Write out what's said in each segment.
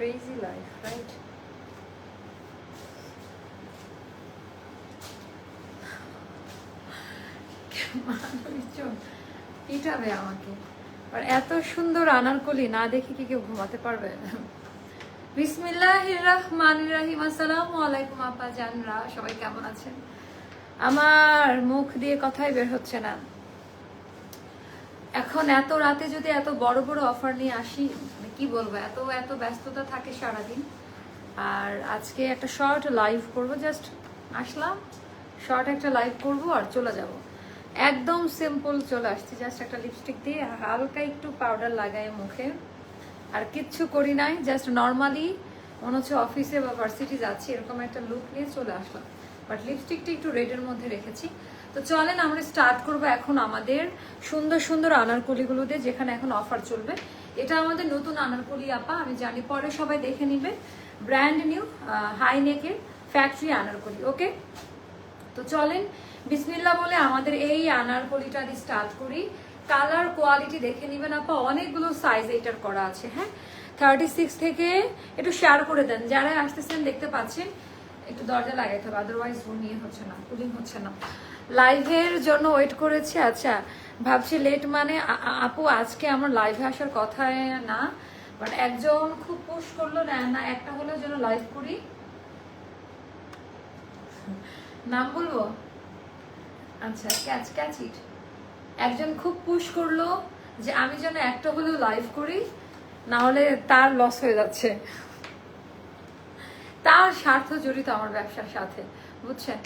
crazy life, right? মানুষজন আমাকে। আর এত সুন্দর আনারকলি না দেখে কি কেউ ঘুমাতে পারবে? বিসমিল্লাহির রহমানির রহিম। আসসালামু আলাইকুম আপা জানরা সবাই কেমন আছেন? আমার মুখ দিয়ে কথাই বের হচ্ছে না। এখন এত রাতে যদি এত বড় বড় অফার নিয়ে আসি মানে কি বলব, এত এত ব্যস্ততা থাকে সারাদিন। আর আজকে একটা শর্ট লাইভ করব জাস্ট আসলাম শর্ট একটা লাইভ করব আর চলে যাব। একদম সিম্পল চলে আসছি জাস্ট একটা লিপস্টিক দিয়ে হালকা একটু পাউডার লাগাই মুখে। আর কিচ্ছু করি নাই জাস্ট নর্মালি মনে হচ্ছে অফিসে বা ভার্সিটি যাচ্ছি, এরকম একটা লুক নিয়ে চলে আসলাম। বাট লিপস্টিকটা একটু রেডের মধ্যে রেখেছি। তো চলেন আমরা স্টার্ট করব এখন আমাদের সুন্দর সুন্দর আনারকলিগুলো দিয়ে যেখানে এখন অফার চলবে। এটা আমাদের নতুন আনারকলি, আপা, আমি জানি। পরে সবাই দেখে নিবে। ব্র্যান্ড নিউ হাই নেকের ফ্যাক্টরি আনারকলি ওকে তো চলেন বিসমিল্লা বলে আমাদের এই আনারকলিটা স্টার্ট করি। কালার কোয়ালিটি দেখে নিবেন, আপা। অনেকগুলো সাইজ এইটার করা আছে হ্যাঁ? থার্টি সিক্স থেকে একটু শেয়ার করে দেন। যারা আসতেছেন, দেখতে পাচ্ছেন, একটু দরজা লাগাইতে হবে আদারওয়াইজ রুম নিয়ে হচ্ছে না কুলিং হচ্ছে না। লাইভের জন্য ওয়েট করেছি। আচ্ছা ভাবছি লেট মানে আপু, আজকে আমার লাইভে আসার কথা না বাট একজন খুব পুশ করল, না না, একটা হলেও যেন লাইভ করি। নাম বলব? আচ্ছা ক্যাচ ক্যাচ ইট একজন খুব পুশ করল যে আমি যেন একটা হলেও লাইভ করি, না হলে তার লস হয়ে যাচ্ছে। তার স্বার্থ জড়িত আমার ব্যবসার সাথে, বুঝছেন?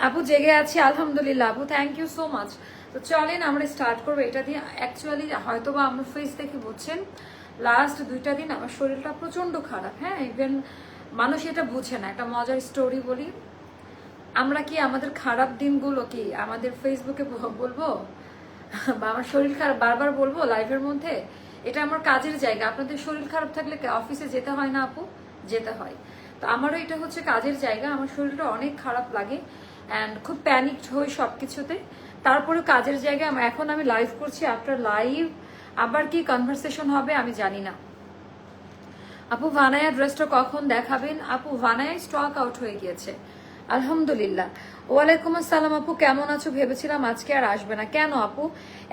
আপু জেগে আছি, আলহামদুলিল্লাহ। আপু থ্যাংক ইউ সো মাচ তো চলেন, আমরা স্টার্ট করব। এটা দিয়ে অ্যাকচুয়ালি হয়তো বা আমার ফেস দেখে বুঝছেন। লাস্ট দুইটা দিন আমার শরীরটা প্রচণ্ড খারাপ হ্যাঁ? ইভেন মানুষ এটা বুঝে না। একটা মজার স্টোরি বলি। আমরা কি আমাদের খারাপ দিনগুলো কি আমাদের ফেসবুকে বলব? বা আমার শরীর খারাপ বারবার বলব লাইভের মধ্যে? এটা আমার কাজের জায়গা। আপনাদের শরীর খারাপ থাকলে অফিসে যেতে হয় না আপু? যেতে হয়। তো আমারও এটা হচ্ছে কাজের জায়গা। আমার শরীরটা অনেক খারাপ লাগে অ্যান্ড খুব প্যানিকড হই সব কিছুতে তারপরে কাজের জায়গায় এখন আমি লাইভ করছি আফটার লাইভ আবার কি কনভারসেশন হবে আমি জানি না। আপু, ভানায়া ড্রেসটা কখন দেখাবেন? আপু ভানায় স্টক আউট হয়ে গিয়েছে। আলহামদুলিল্লাহ। ওয়ালাইকুম আসসালাম আপু, কেমন আছো? ভেবেছিলাম আজকে আর আসবে না। কেন আপু?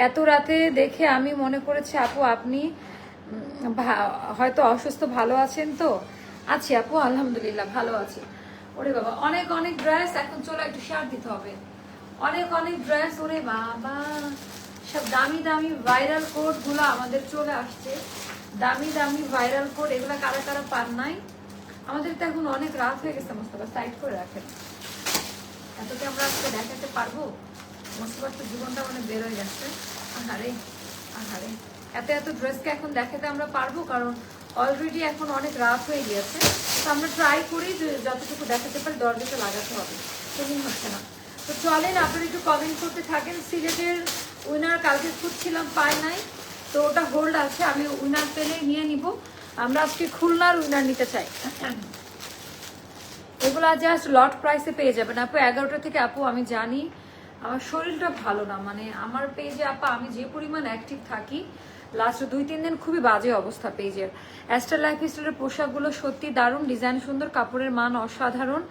এত রাতে দেখে আমি মনে করেছি আপু আপনি হয়তো অসুস্থ ভালো আছেন তো। আছি আপু, আলহামদুলিল্লাহ, ভালো আছি। ওরে বাবা, অনেক অনেক ড্রেস এখন চলো একটু শেয়ার দিতে হবে। অনেক অনেক ড্রেস ওরে বাবা। সব দামি দামি ভাইরাল কোডগুলো আমাদের চলে আসছে। দামি দামি ভাইরাল কোড এগুলো কারা কারা পান নাই? আমাদের তো এখন অনেক রাত হয়ে গেছে, মোস্তফা সাইড করে রাখেন। এত কি আমরা আজকে দেখাতে পারব? মোস্তফার তো জীবনটা মানে বের হয়ে যাচ্ছে আহারে আহারে। এত এত ড্রেসকে এখন দেখাতে আমরা পারব? কারণ অলরেডি এখন অনেক রাত হয়ে গিয়েছে, তো আমরা ট্রাই করি যতটুকু দেখাতে পারি দরজাটা লাগাতে হবে। সেদিন হচ্ছে না তো চলেন, আপনারা একটু কমেন্ট করতে থাকেন। সিলেটের উইনার কালকে খুঁজছিলাম পাই নাই। তো ওটা হোল্ড আছে, আমি উইনার পেলে নিয়ে নিব। আমরা আজকে খুলনার উইনার নিতে চাই। এগুলা জাস্ট লট প্রাইসে পেয়ে যাবেন। আপু, এগারোটা থেকে আপু, আমি জানি। আমার শরীরটা ভালো না মানে আমার পেজে আপা, আমি যে পরিমাণ অ্যাক্টিভ থাকি লাস্ট দুই, তিন দিন খুবই বাজে অবস্থা পেজের। অ্যাস্টার লাইফ স্টাইলের পোশাকগুলো সত্যি দারুণ ডিজাইন সুন্দর, কাপড়ের মান অসাধারণ।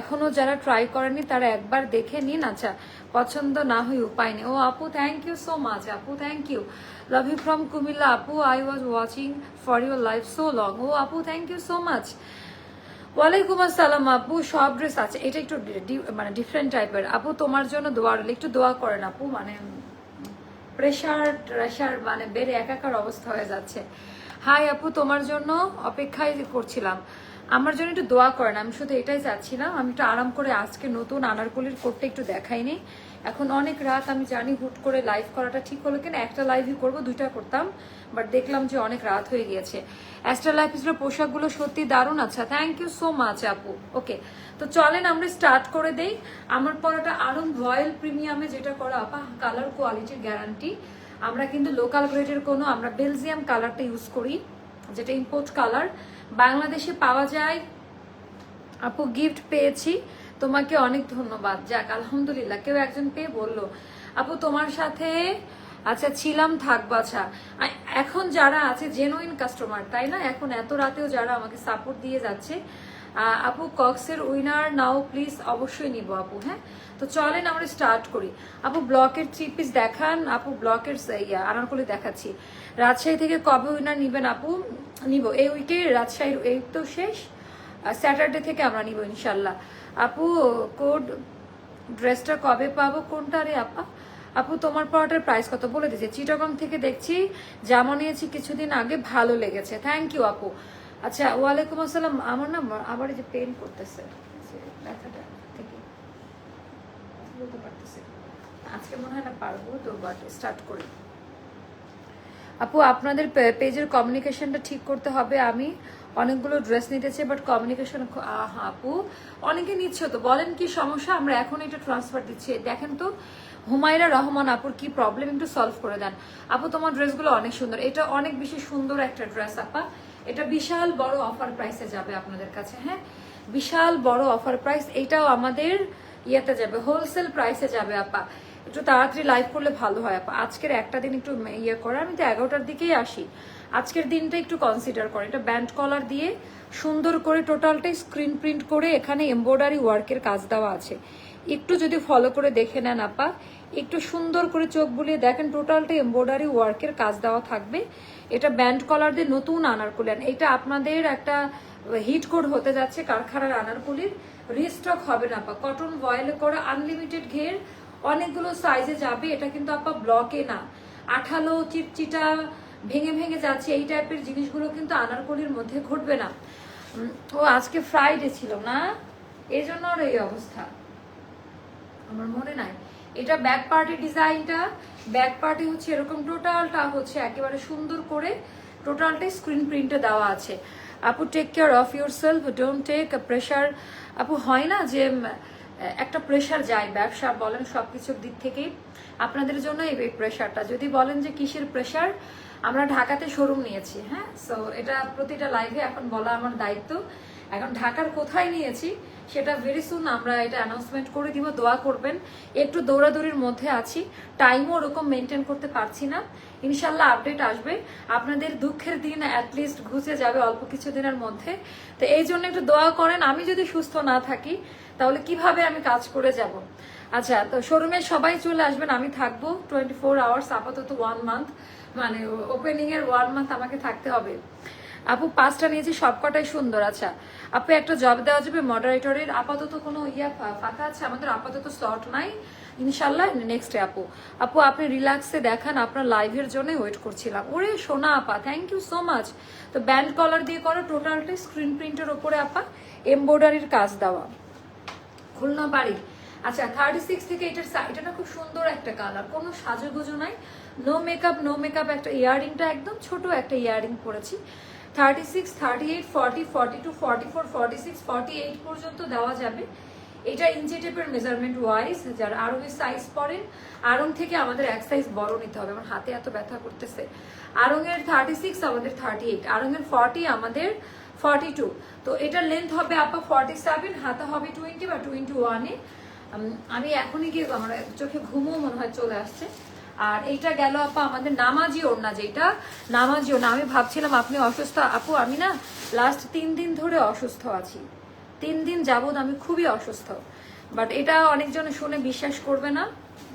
এখনও যারা ট্রাই করেনি, তারা একবার দেখে নিন। আচ্ছা পছন্দ না হয়ে উপায় নেই। ও আপু থ্যাংক ইউ সো মাচ আপু thank you love you from Comilla, আপু I was watching for your life so long ও আপু থ্যাংক ইউ সো মাচ ওয়ালাইকুম আসসালাম, আপু, সব ড্রেস আছে। এটা একটু মানে ডিফারেন্ট টাইপের আপু, তোমার জন্য দোয়া একটু দোয়া করেন, আপু মানে প্রেশার প্রেশার মানে বেড়ে একাকার অবস্থা হয়ে যাচ্ছে। হাই আপু তোমার জন্য অপেক্ষায় করছিলাম। আমার জন্য একটু দোয়া করেন, আমি শুধু এটাই চাচ্ছিলাম আমি একটু আরাম করে আজকে নতুন আনারকলির কোটটা একটু দেখাইনি এখন অনেক রাত, আমি জানি হুট করে লাইভ করাটা ঠিক হলো কিনা, একটা লাইভই করব, দুইটা করতাম বাট দেখলাম যে অনেক রাত হয়ে গিয়েছে। অ্যাস্ট্রা লাইফ স্টাইলের পোশাকগুলো সত্যি দারুণ আচ্ছা থ্যাংক ইউ সো মাচ আপু। ওকে তো চলেন আমরা স্টার্ট করে দেই। আমার পরাটা আরন রয়্যাল প্রিমিয়ামে যেটা করা, আপা কালার কোয়ালিটির গ্যারান্টি আমরা কিন্তু লোকাল গ্রেডের কোনো, আমরা বেলজিয়াম কালারটা ইউজ করি, যেটা ইম্পোর্ট কালার বাংলাদেশে পাওয়া যায়। আপু গিফট পেয়েছি। তোমাকে অনেক ধন্যবাদ। যাক, আলহামদুলিল্লাহ, কেউ একজন পেয়ে বলল, আপু, তোমার সাথে আচ্ছা ছিলাম থাকব আচ্ছা এখন যারা আছে জেনুইন কাস্টমার তাই না? এখন এত রাতেও যারা আমাকে সাপোর্ট দিয়ে যাচ্ছে আপু কক্সের উইনার নাও প্লিজ অবশ্যই নিব, আপু হ্যাঁ? তো চলেন, আমরা স্টার্ট করি। আপু, ব্লকের থ্রি পিস দেখান। আপু, ব্লকের, ইয়া, আনারকলি দেখাচ্ছি। রাজশাহী থেকে কবে উইনার নিবেন, আপু? নিব। এই উইকে রাজশাহীর এই তো শেষ। স্যাটারডে থেকে আমরা নিব ইনশাল্লাহ। আপু, কোড ড্রেসটা কবে পাবো? কোনটা রে আপা? আপু, তোমার পরাটার প্রাইস কত? বলে দিয়েছে। চিটাগং থেকে দেখছি, জামা নিয়েছি কিছুদিন আগে, ভালো লেগেছে। থ্যাংক ইউ আপু। আচ্ছা ওয়ালাইকুম আসসালাম। আমার না আবার যে পেন করতেছে আজকে মনে হয় না পারব, তো বাট স্টার্ট করি। আপু, আপনাদের পেজের কমিউনিকেশনটা ঠিক করতে হবে। আমি অনেকগুলো ড্রেস নিতেছি বাট কমিউনিকেশন আপু, অনেকে নিচ্ছে তো। বলেন কি সমস্যা? আমরা এখন এটা ট্রান্সফার দিচ্ছি। দেখেন তো, হুমায়রা রহমান আপুর কি প্রবলেম একটু সলভ করে দেন। আপু, তোমার ড্রেসগুলো অনেক সুন্দর। এটা অনেক বেশি সুন্দর একটা ড্রেস আপা। এটা বিশাল বড় অফার প্রাইসে যাবে আপনাদের কাছে হ্যাঁ? বিশাল বড় অফার প্রাইস এটাও আমাদের ইয়েতে যাবে হোলসেল প্রাইসে যাবে, আপা। একটু তাড়াতাড়ি লাইভ করলে ভালো হয়, আপা। আজকের একটা দিন একটু ইয়ে করে, আমি তো এগারোটার দিকেই আসি। আজকের দিনটা একটু কনসিডার করে, এটা ব্যান্ড কলার দিয়ে সুন্দর করে টোটালটাই স্ক্রিন প্রিন্ট করে এখানে এমব্রয়ডারি ওয়ার্কের কাজ দেওয়া আছে। একটু যদি ফলো করে দেখে নেন, আপা। একটু সুন্দর করে চোখ বুলিয়ে দেখেন টোটালটা এমব্রয়ডারি ওয়ার্কের কাজ দেওয়া থাকবে। এটা ব্যান্ড কলার দিয়ে নতুন আনারকুলি আর এটা আপনাদের একটা হিট কোড হতে যাচ্ছে কারখানার আনারকুলির। রিস্টক হবে না, আপা। কটন ভয়েলে করে আনলিমিটেড ঘের অনেকগুলো সাইজে যাবে, এটা কিন্তু আপা ব্লকে না। আঠালো চিটচিটা ভেঙে ভেঙে যাচ্ছে, এই টাইপের জিনিসগুলো কিন্তু আনারকলির মধ্যে ঘটবে না। ও আজকে ফ্রাইডে ছিল না? এই জন্য এই অবস্থা। আমার মনে নাই। এটা ব্যাক পার্টি ডিজাইনটা ব্যাক পার্টি হচ্ছে এরকম টোটালটা হচ্ছে একেবারে সুন্দর করে টোটালটাই স্ক্রিন প্রিন্টে দেওয়া আছে। আপু take care of yourself don't take pressure আপু হয় না যে একটা প্রেশার যায়, ব্যবসা বলেন সব কিছুর দিক থেকেই। আপনাদের জন্য এই প্রেশারটা যদি বলেন যে কিসের প্রেশার আমরা ঢাকাতে শোরুম নিয়েছি হ্যাঁ? সো এটা প্রতিটা লাইভে এখন বলা আমার দায়িত্ব। এখন ঢাকার কোথায় নিয়েছি সেটা ভেরি সুন আমরা এটা অ্যানাউন্সমেন্ট করে দিব, দোয়া করবেন। একটু দৌড়াদৌড়ির মধ্যে আছি টাইমও ওরকম মেনটেন করতে পারছি না। ইনশাল্লাহ আপডেট আসবে। আপনাদের দুঃখের দিন অ্যাটলিস্ট ঘুষে যাবে অল্প কিছু দিনের মধ্যে। তো এই জন্য একটু দোয়া করেন, আমি যদি সুস্থ না থাকি, তাহলে কীভাবে আমি কাজ করে যাব? আচ্ছা তো শোরুমে সবাই চলে আসবেন, আমি থাকব টোয়েন্টি ফোর আওয়ার্স আপাতত ওয়ান মান্থ মানে ওপেনিং এর ওয়ান মান্থ আমাকে থাকতে হবে। আপু, পাঁচটা নিয়েছি, সবকটাই সুন্দর। আচ্ছা আপু, একটা জব দেওয়া যাবে মডারেটরের আপাতত কোনো ইয়া ফাঁকা আছে? আমাদের আপাতত স্লট নাই। ইনশাল্লাহ নেক্সট আপু। আপু, আপনি রিল্যাক্সে দেখান, আপনার লাইভের জন্য ওয়েট করছিলাম। ওরে, সোনা আপা থ্যাংক ইউ সো মাচ তো ব্যান্ড কলার দিয়ে করো টোটালটাই স্ক্রিন প্রিন্টের ওপরে আপা এমব্রয়ডারির কাজ দেওয়া। খুলনা বাড়ি। আচ্ছা থার্টি সিক্স থেকে এটার এটা না খুব সুন্দর একটা কালার কোনো সাজুগুজু নাই। নো মেকআপ নো মেকআপ একটা ইয়াররিংটা একদম ছোট একটা ইয়াররিং পরেছি। Thirty six thirty eight forty forty two forty four forty six forty eight পর্যন্ত দেওয়া যাবে। এটা ইঞ্চি টেপের মেজারমেন্ট ওয়াইজ যারা আরও সাইজ পড়েন আরং থেকে আমাদের এক সাইজ বড় নিতে হবে। আমার হাতে এত ব্যথা করতেছে। আরঙের থার্টি সিক্স আমাদের থার্টি এইট আরঙের ফর্টি আমাদের ফর্টি টু তো এটার লেন্থ হবে আপা ফর্টি সেভেন হাতে হবে টোয়েন্টি বা টোয়েন্টি ওয়ানে আমি এখনই গিয়ে আমার চোখে ঘুমও মনে হয় চলে আসছে। আর এইটা গেল আপা আমাদের নামাজি ওড়না যেটা। নামাজি ওড়না। আমি ভাবছিলাম আপনি অসুস্থ। আপু, আমি না লাস্ট তিন দিন ধরে অসুস্থ আছি। তিন দিন যাবৎ আমি খুবই অসুস্থ। বাট এটা অনেকজন শুনে বিশ্বাস করবে না।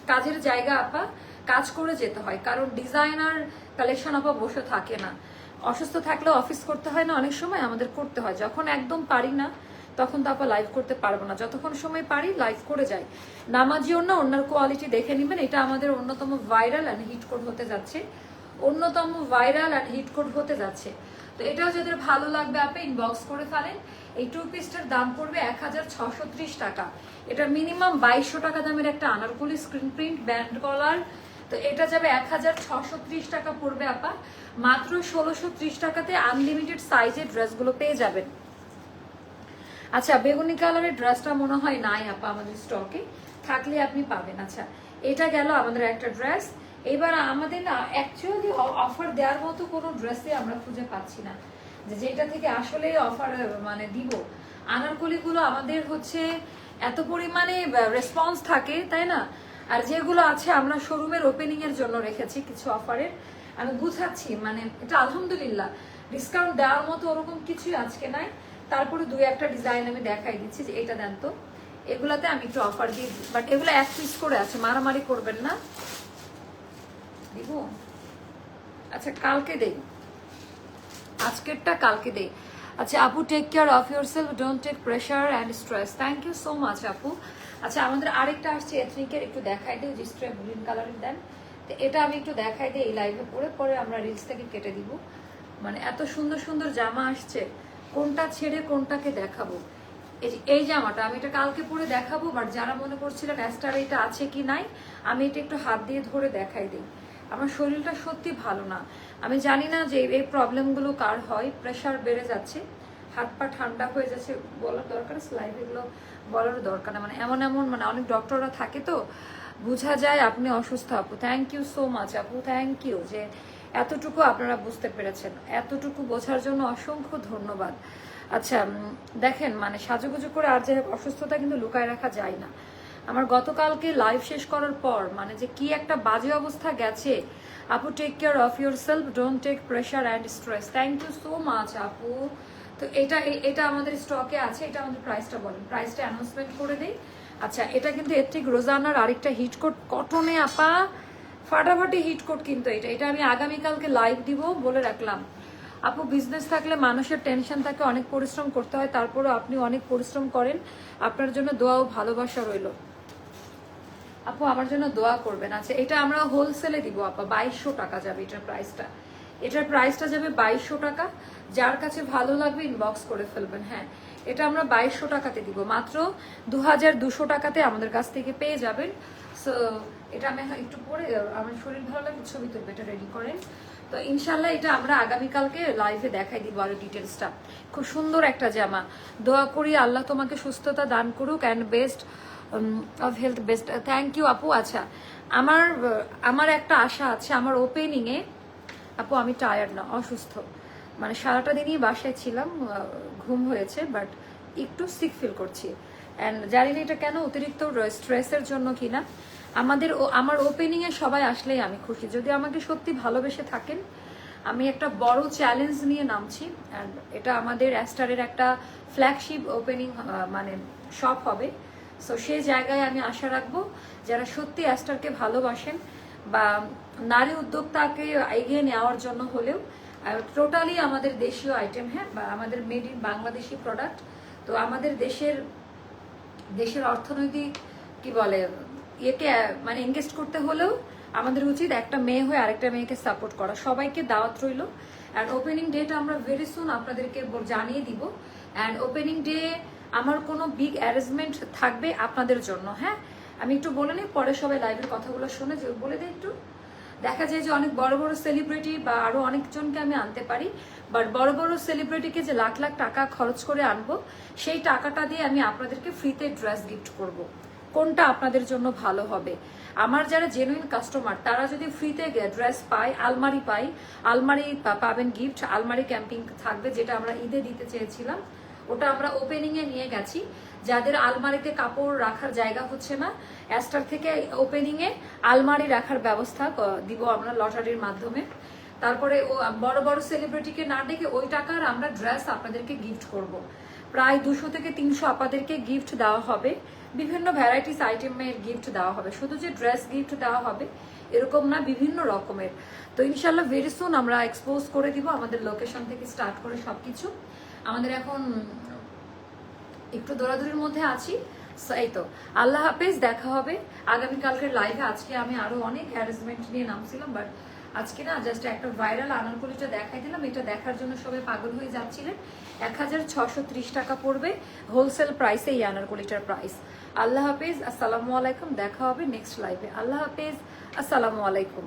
কাজের জায়গা আপা। কাজ করে যেতে হয়। কারণ ডিজাইনার কালেকশন আপা বসে থাকে না। অসুস্থ থাকলে অফিস করতে হয় না। অনেক সময় আমাদের করতে হয়। যখন একদম পারি না তখন তো আপা লাইভ করতে পারব না। যতক্ষণ সময় পারি লাইভ করে যাই। নামাজিও না, অন্যার কোয়ালিটি দেখে নেবেন। এটা আমাদের অন্যতম ভাইরাল অ্যান্ড হিট কোড হতে যাচ্ছে। অন্যতম ভাইরাল অ্যান্ড হিট কোড হতে যাচ্ছে। তো এটাও যাদের ভালো লাগবে আপনি ইনবক্স করে ফেলেন। এই টু পিসটার দাম পড়বে এক টাকা। এটা মিনিমাম বাইশশো টাকা দামের একটা anarkali screen print band collar তো এটা যাবে এক টাকা পড়বে আপা। মাত্র ষোলোশো টাকাতে আনলিমিটেড সাইজের ড্রেসগুলো পেয়ে যাবেন। আচ্ছা বেগুনি কালারের ড্রেসটা মনে হয় নাই আপা আমাদের স্টকে। থাকলে আপনি পাবেন। আচ্ছা এটা গেল আমাদের একটা ড্রেস। এবার আমাদের না অ্যাকচুয়ালি অফার দেওয়ার মতো কোনো ড্রেসে আমরা খুঁজে পাচ্ছি না। যে যেটা থেকে আসলে অফার মানে দিব। আনারকলিগুলো আমাদের হচ্ছে এত পরিমাণে রেসপন্স থাকে, তাই না? আর যেগুলো আছে আমরা শোরুমের ওপেনিং এর জন্য রেখেছি কিছু অফারের আমি বুঝাচ্ছি মানে এটা আলহামদুলিল্লাহ। ডিসকাউন্ট দেওয়ার মতো ওরকম কিছুই আজকে নাই। তারপরে দুই একটা ডিজাইন আমি দেখাই দিচ্ছি যে এটা দেন তো। এগুলাতে আমি একটু অফার দিই। বাট এগুলো এক পিস করে আছে, মারামারি করবেন না। দিব? আচ্ছা কালকে দেই। আজকেরটা কালকে দেই। আচ্ছা আপু take care of yourself don't take pressure and stress thank you so much আপু। আচ্ছা আমাদের আরেকটা আসছে এথনিকের একটু দেখাই দিই যে স্ট্রে গ্রিন কালারের দেন। তো এটা আমি একটু দেখাই দিই এই লাইভে পরে পরে আমরা রিলস থেকে কেটে দিব। মানে এত সুন্দর সুন্দর জামা আসছে। কোনটা ছেড়ে কোনটাকে দেখাবো? এই জামাটা আমি এটা কালকে পরে দেখাবো বাট যারা মনে করছিলেন অ্যাস্টার এটা আছে কি নাই, আমি এটা একটু হাত দিয়ে ধরে দেখাই দিই। আমার শরীরটা সত্যি ভালো না। আমি জানি না যে এই প্রবলেমগুলো কার হয় প্রেশার বেড়ে যাচ্ছে, হাত পা ঠান্ডা হয়ে যাচ্ছে বলার দরকার স্লাইভ এগুলো বলার দরকার না। মানে এমন এমন মানে অনেক ডক্টররা থাকে তো, বোঝা যায় আপনি অসুস্থ আপু। থ্যাংক ইউ সো মাচ আপু থ্যাংক ইউ যে এতটুকু আপনারা বুঝতে পেরেছেন। এতটুকু বোঝার জন্য অসংখ্য ধন্যবাদ। আচ্ছা দেখেন মানে সাজুগুজু করে আর যে অসুস্থতা কিন্তু লুকায় রাখা যায় না। আমার গতকালকে লাইভ শেষ করার পর মানে যে কি একটা বাজে অবস্থা গেছে, আপু take care of yourself don't take pressure and stress thank you so much আপু। তো এটা এটা আমাদের স্টকে আছে, এটা আমাদের প্রাইসটা বলেন। প্রাইসটা অ্যানাউন্সমেন্ট করে দেই। আচ্ছা এটা কিন্তু এর ঠিক রোজানার আরেকটা হিট কোট কটনে আপা ফাটাফাটি হিট কোট কিন্তু এটা। এটা আমি আগামীকালকে লাইভ দিব বলে রাখলাম। আপু বিজনেস থাকলে মানুষের টেনশন থাকে, অনেক পরিশ্রম করতে হয়, তারপরেও আপনি অনেক পরিশ্রম করেন। আপনার জন্য দোয়া ও ভালোবাসা রইল। আপু, আমার জন্য দোয়া করবেন। আচ্ছা এটা আমরা হোলসেলে দিব, আপা, বাইশশো টাকা যাবে এটার প্রাইসটা এটার প্রাইসটা যাবে বাইশশো টাকা। যার কাছে ভালো লাগবে ইনবক্স করে ফেলবেন হ্যাঁ। এটা আমরা বাইশশো টাকাতে দিব। মাত্র দু হাজার দুশো টাকাতে আমাদের কাছ থেকে পেয়ে যাবেন। সো এটা আমি একটু পরে আমার শরীর ভালো লাগে ছবি তুলবে, এটা রেডি করেন। তো ইনশাল্লাহ এটা আমরা আগামীকালকে লাইভে দেখাই দিব আরও ডিটেলসটা খুব সুন্দর একটা জামা। দোয়া করি আল্লাহ তোমাকে সুস্থতা দান করুক and best of health best thank you আপু। আচ্ছা আমার আমার একটা আশা আছে, আমার ওপেনিংয়ে আপু, আমি টায়ার্ড না, অসুস্থ। মানে সারাটা দিনই বাসায় ছিলাম ঘুম হয়েছে বাট একটু সিক ফিল করছি। অ্যান্ড জানি না এটা কেন অতিরিক্ত স্ট্রেসের জন্য কিনা। আমাদের ও- আমার ওপেনিংয়ে সবাই আসলেই আমি খুশি। যদি আমাকে সত্যি ভালোবেসে থাকেন, আমি একটা বড় চ্যালেঞ্জ নিয়ে নামছি এটা আমাদের অ্যাস্টারের একটা ফ্ল্যাগশিপ ওপেনিং মানে শপ হবে। সো সেই জায়গায় আমি আশা রাখব, যারা সত্যি অ্যাস্টারকে ভালোবাসেন বা নারী উদ্যোক্তাকে এগিয়ে নেওয়ার জন্য হলেও টোটালি আমাদের দেশীয় আইটেম হ্যাঁ বা আমাদের মেড ইন বাংলাদেশি প্রোডাক্ট তো আমাদের দেশের দেশের অর্থনৈতিক, কি বলে ইয়েকে মানে এঙ্গেজ করতে হলেও আমাদের উচিত একটা মেয়ে হয়ে আরেকটা মেয়েকে সাপোর্ট করা। সবাইকে দাওয়াত রইল। অ্যান্ড ওপেনিং ডেটা আমরা ভেরি সুন আপনাদেরকে জানিয়ে দিব। অ্যান্ড ওপেনিং ডে আমার কোনো বিগ অ্যারেঞ্জমেন্ট থাকবে আপনাদের জন্য হ্যাঁ? আমি একটু বলে নিই, পরে সবাই লাইভের কথাগুলো শুনে যে বলে দিই একটু। দেখা যায় যে অনেক বড় বড় সেলিব্রিটি বা আরও অনেকজনকে আমি আনতে পারি বাট বড় বড় সেলিব্রিটিকে যে লাখ লাখ টাকা খরচ করে আনব, সেই টাকাটা দিয়ে আমি আপনাদেরকে ফ্রিতে ড্রেস গিফট করব। কোনটা আপনাদের জন্য ভালো হবে? আমার যারা জেনুইন কাস্টমার তারা যদি ফ্রিতে ড্রেস পায়, আলমারি পাই আলমারি পাবেন গিফট আলমারি ক্যাম্পিং থাকবে যেটা আমরা ঈদে দিতে চেয়েছিলাম। ওটা আমরা ওপেনিং এ নিয়ে গেছি। যাদের আলমারিতে কাপড় রাখার জায়গা হচ্ছে না অ্যাস্টার থেকে ওপেনিং এ আলমারি রাখার ব্যবস্থা দিব আমরা লটারির মাধ্যমে। তারপরে ও, বড় বড় সেলিব্রিটিকে না ডেকে ওই টাকার আমরা ড্রেস আপনাদেরকে গিফট করব। প্রায় দুশো থেকে তিনশো আপাদেরকে গিফট দেওয়া হবে। বিভিন্ন ভ্যারাইটিস আইটেমের গিফট দেওয়া হবে। শুধু যে ড্রেস গিফট দেওয়া হবে, এরকম না, বিভিন্ন রকমের। তো ইনশাল্লাহ ভেরি সুন আমরা এক্সপোজ করে দিব আমাদের লোকেশন থেকে স্টার্ট করে সবকিছু। আমাদের এখন একটু দৌড়াদৌড়ির মধ্যে আছি। এই তো। আল্লাহ হাফেজ, দেখা হবে। আগামীকালকের লাইভে আজকে আমি আরও অনেক হ্যারাসমেন্ট নিয়ে নামছিলাম বাট আজকে না জাস্ট একটা ভাইরাল আনারকলিটা দেখাই দিলাম। এটা দেখার জন্য সবাই পাগল হয়ে যাচ্ছিলেন। এক টাকা পড়বে হোলসেল প্রাইসে এই আনারকলিটার প্রাইস আল্লাহ হাফিজ আসসালামু আলাইকুম দেখা হবে নেক্সট লাইভে আল্লাহ হাফিজ আসসালামু আলাইকুম।